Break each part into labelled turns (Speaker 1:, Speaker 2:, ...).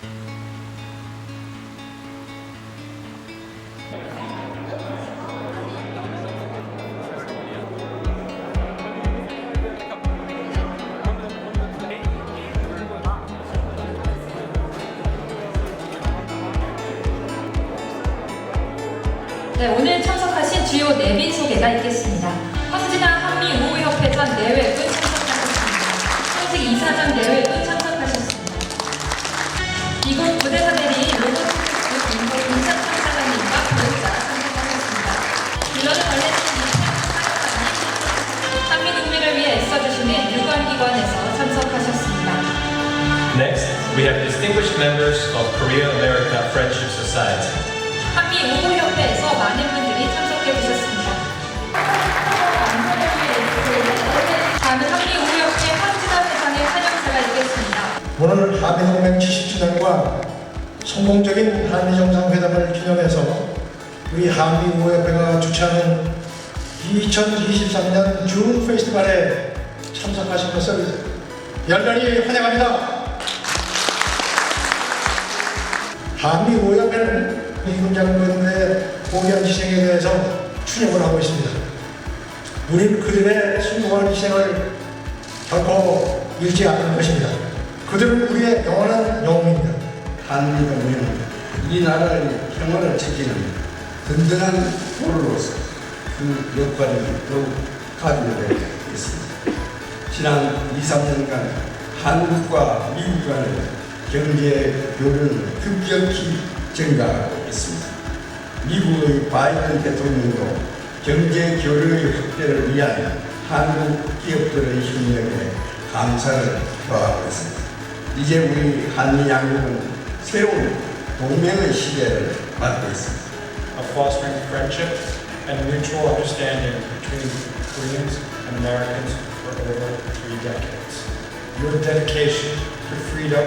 Speaker 1: 네, 오늘 참석하신 주요 내빈 소개가 있겠습니다. 이곳 참사관님과 교육자 참석하셨습니다. 빌런을 걸레는 한미 동맹을 위해 애써주시는 유관기관에서 참석하셨습니다.
Speaker 2: Next, we have distinguished members of Korea-America Friendship Society.
Speaker 1: 한미 우호
Speaker 3: 오늘 한미동맹 70주년과 성공적인 한미정상회담을 기념해서 우리 한미우협회가 주최하는 2023년 준 페스티벌에 참석하신 것을 열렬히 환영합니다. 한미우협회는 미군 장군의 고귀한 희생에 대해서 추념을 하고 있습니다. 우리는 그들의 숭고한 희생을 결코 잃지 않을 것입니다. 그들은 우리의 영원한 영웅입니다.
Speaker 4: 한미동맹은 이 나라의 평화를 지키는 든든한 보루로서 그 역할이 더욱 가중되어 있습니다. 지난 2, 3년간 한국과 미국 간의 경제 교류는 급격히 증가하고 있습니다. 미국의 바이든 대통령도 경제 교류의 확대를 위한 한국 기업들의 협력에 감사를 표하고 있습니다. 이제 우리 한미 양국은 새로운 동맹의 시대를 맞고 있습니다.
Speaker 2: of fostering friendship and mutual understanding between Koreans and Americans for over three decades. Your dedication to freedom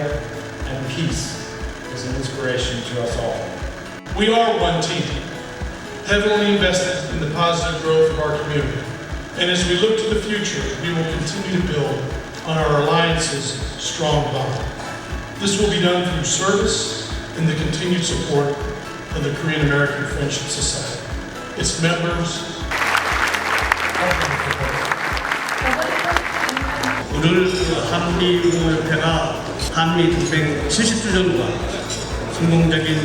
Speaker 2: and peace is an inspiration to us all.
Speaker 5: We are one team, heavily invested in the positive growth of our community. And as we look to the future, we will continue to build on our alliance's strong bond. This will be done through service and the continued support of the Korean American Friendship Society, its members,
Speaker 6: 오늘 그 한미우협회가 한미 동맹 70주년과 성공적인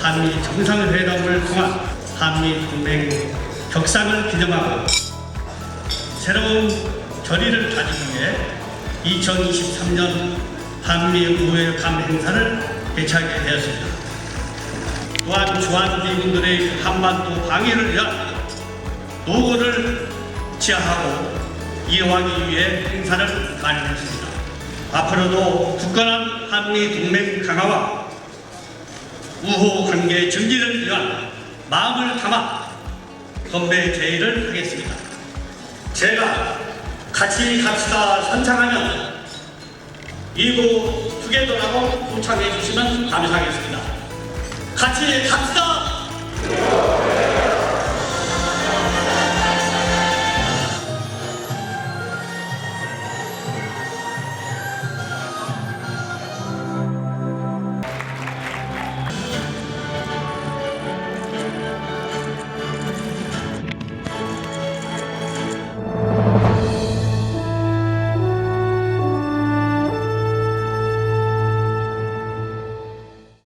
Speaker 6: 한미 정상회담을 통한 한미 동맹 격상을 기념하고 새로운 결의를 다지기 위해 2023년 한미우협회 행사를 개최하게 되었습니다. 또한 주한미군들의 한반도 방위를 위한 노고를 지향하고 이어가기 위해 행사를 마련했습니다. 앞으로도 굳건한 한미 동맹 강화와 우호 관계 증진을 위한 마음을 담아 건배 제의를 하겠습니다. 제가 같이 갑시다 선창하면 이고 투게더라고 호창해 주시면 감사하겠습니다. 같이 갑시다!